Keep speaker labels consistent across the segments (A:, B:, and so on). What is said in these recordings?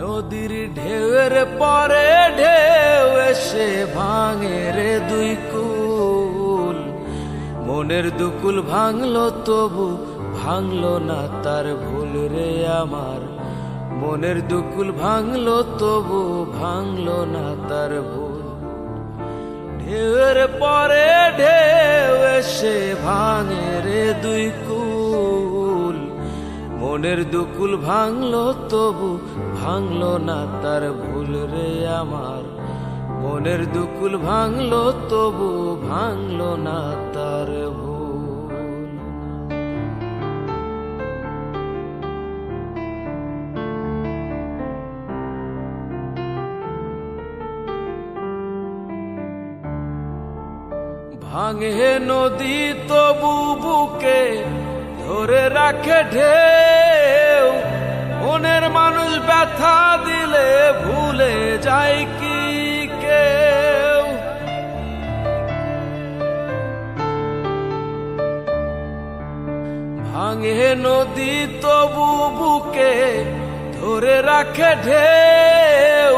A: নদীর ঢেউয়ের পরে ঢেউ এসে ভাঙে রে দুই কুল। মনের দুকুল ভাঙলো, তবু ভাঙলো না তার ভুল রে আমার। মনের দুকুল ভাঙলো, তবু ভাঙলো না তার ভুল। ঢেউয়ের পরে ঢেউ এসে ভাঙে রে দুই কুল। মনের দুকুল ভাঙলো তবু ভাঙলো না তার ভুল রে আমার। মনের দুকুল ভাঙলো তবু ভাঙলো না তার ভুল। ভাঙে নদী তবু বুকে ধরে রাখে মানুষ ব্যথা দিলে ভুলে যায় কি কেউ। ভাঙে নদী তবু বুকে ধরে রাখে ঢেউ।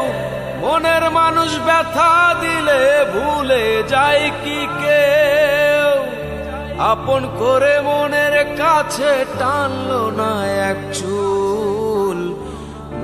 A: মনের মানুষ ব্যথা দিলে ভুলে যায় কি কেউ। আপন করে মনের কাছে টানলো না এক চুল।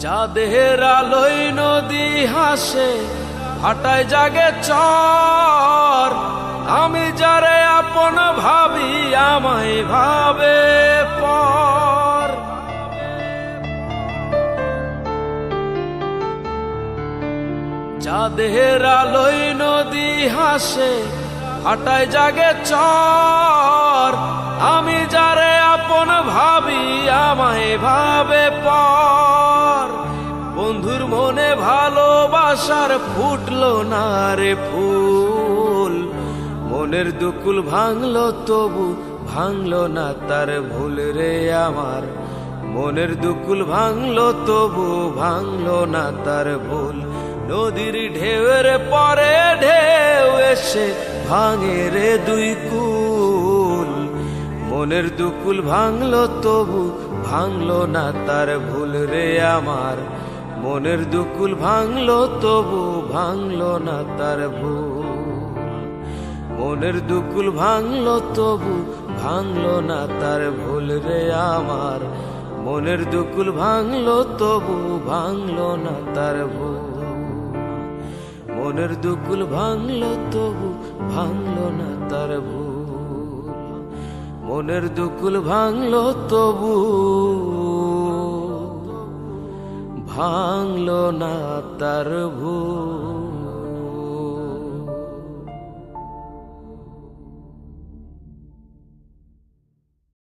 A: চাঁদের আলোয় নদী হাসে, হাটায় জাগে চর। আমি যারে আপন ভাবি, আমায় ভাবে পর। চাঁদের আলোয় নদী হাসে, হাটায় জাগে চর। আমি যারে আপন ভাবি, আমায় ভাবে পর। ভালোবাসার ফুটলো না রে ফুল। মনের দুকুল ভাঙলো, তবু ভাঙলো না তার ভুল রে আমার। মনের দুকুল ভাঙলো, তবু ভাঙলো না তার ভুল। নদীর ঢেউয়ের পরে ঢেউ এসে ভাঙে রে দুই কুল। মনের দুকুল ভাঙলো, তবু ভাঙলো না তার ভুল রে আমার। মনের দুকুল ভাঙলো, তবু ভাঙলো না তার ভুল। মনের দুকুল ভাঙলো, তবু ভাঙলো না তার ভুল রে আমার। মনের দুকুল ভাঙলো, তবু ভাঙলো না তার ভুল। মনের দুকুল ভাঙলো, তবু ভাঙলো না তার ভুল। মনের দুকুল ভাঙলো, তবু ভাঙলো না তার ভুল